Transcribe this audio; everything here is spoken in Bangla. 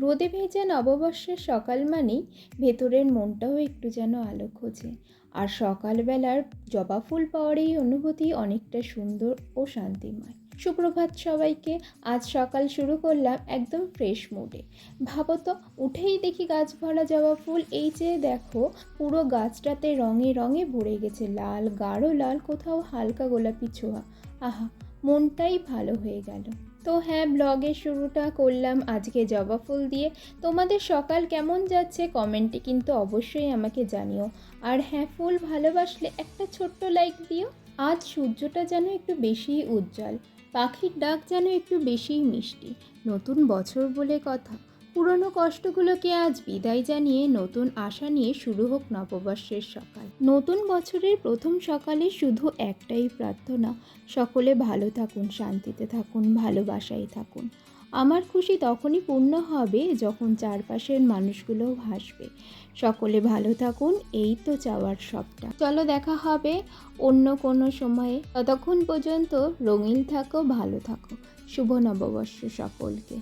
রোদে ভেজা নববর্ষের সকাল মানেই ভেতরের মনটাও একটু যেন আলো খোঁজে। আর সকালবেলার জবা ফুল পাওয়ার এই অনুভূতি অনেকটা সুন্দর ও শান্তিময়। সুপ্রভাত সবাইকে, আজ সকাল শুরু করলাম একদম ফ্রেশ মুডে ভাবো তো, উঠেই দেখি গাছ ভরা জবা ফুল, এই যে দেখো, পুরো গাছটাতে রঙে রঙে ভরে গেছে, লাল, গাঢ় লাল, কোথাও হালকা গোলাপি ছোঁয়া। আহা, মনটাই ভালো হয়ে গেল। তো হ্যাঁ ব্লগের শুরুটা করলাম আজকে জবা ফুল দিয়ে। তোমাদের সকাল কেমন যাচ্ছে কমেন্টে কিন্তু অবশ্যই আমাকে জানিও। আর হ্যাঁ ফুল ভালোবাসলে একটা ছোট্ট লাইক দিও। আজ সূর্যটা যেন একটু বেশিই উজ্জ্বল, পাখির ডাক যেন একটু বেশিই মিষ্টি। নতুন বছর বলে কথা। পুরনো কষ্টগুলোকে আজ বিদায় জানিয়ে নতুন আশা নিয়ে শুরু হোক নববর্ষের সকাল। নতুন বছরের প্রথম সকালে শুধু একটাই প্রার্থনা, সকলে ভালো থাকুন, শান্তিতে থাকুন, ভালোবাসায় থাকুন। আমার খুশি তখনই পূর্ণ হবে যখন চারপাশের মানুষগুলোও হাসবে। সকলে ভালো থাকুন, এই তো চাওয়ার সবটা। চলো দেখা হবে অন্য কোনো সময়ে। ততক্ষণ পর্যন্ত রঙিন থাকো, ভালো থাকো। শুভ নববর্ষ সকলকে।